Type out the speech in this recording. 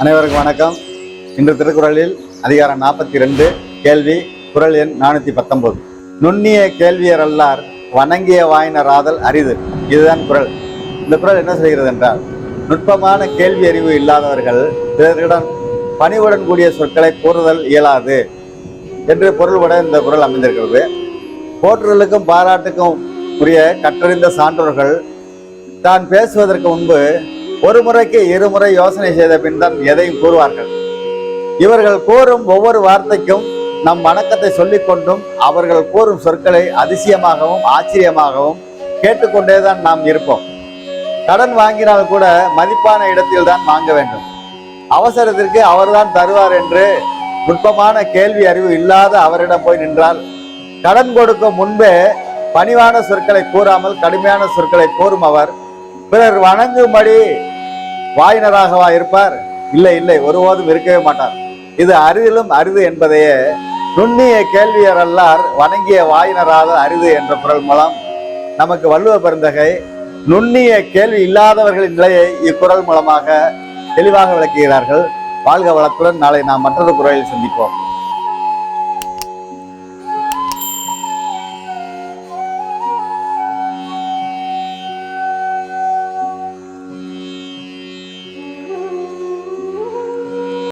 அனைவருக்கும் வணக்கம். இன்று திருக்குறளில் அதிகாரம் நாற்பத்தி ரெண்டு கேள்வி குரல் எண் நானூற்றி பத்தொன்பது. நுண்ணிய கேள்வியர் அல்லார் வணங்கிய வாயினராதல் அரிது. இதுதான் குரல். இந்த குரல் என்ன செய்கிறது என்றால் நுட்பமான கேள்வி அறிவு இல்லாதவர்கள் பிறரிடம் பணிவுடன் கூடிய சொற்களை கூறுதல் இயலாது என்று பொருள்பட இந்த குரல் அமைந்திருக்கிறது. போற்றுதலுக்கும் பாராட்டுக்கும் உரிய கற்றறிந்த சான்றோர்கள் தான் பேசுவதற்கு முன்பு ஒரு முறைக்கு இருமுறை யோசனை செய்த பின் தான் எதையும் கூறுவார்கள். இவர்கள் கூறும் ஒவ்வொரு வார்த்தைக்கும் நம் வணக்கத்தை சொல்லிக் கொண்டும் அவர்கள் கூறும் சொற்களை அதிசயமாகவும் ஆச்சரியமாகவும் கேட்டுக்கொண்டேதான் நாம் இருப்போம். கடன் வாங்கினால் கூட மதிப்பான இடத்தில் தான் வாங்க வேண்டும். அவசரத்திற்கு அவர்தான் தருவார் என்று நுட்பமான கேள்வி அறிவு இல்லாத அவரிடம் போய் நின்றால் கடன் கொடுக்கும் முன்பே பணிவான சொற்களை கூறாமல் கடுமையான சொற்களை கூறும் அவர் பிறர் வணங்கும்படி வாயினராகவா இருப்பார்? இல்லை இல்லை ஒருபோதும் இருக்கவே மாட்டார். இது அரிதிலும் அரிது என்பதையே நுண்ணிய கேள்வியர் அல்லார் வணங்கிய வாயினராத அரிது என்ற குரல் மூலம் நமக்கு வள்ளுவ பெருந்தகை நுண்ணிய கேள்வி இல்லாதவர்களின் நிலையை இக்குரல் மூலமாக தெளிவாக விளக்குகிறார்கள். வாழ்க வளத்துடன் நாளை நாம் மற்றொரு குரலில் சந்திப்போம்.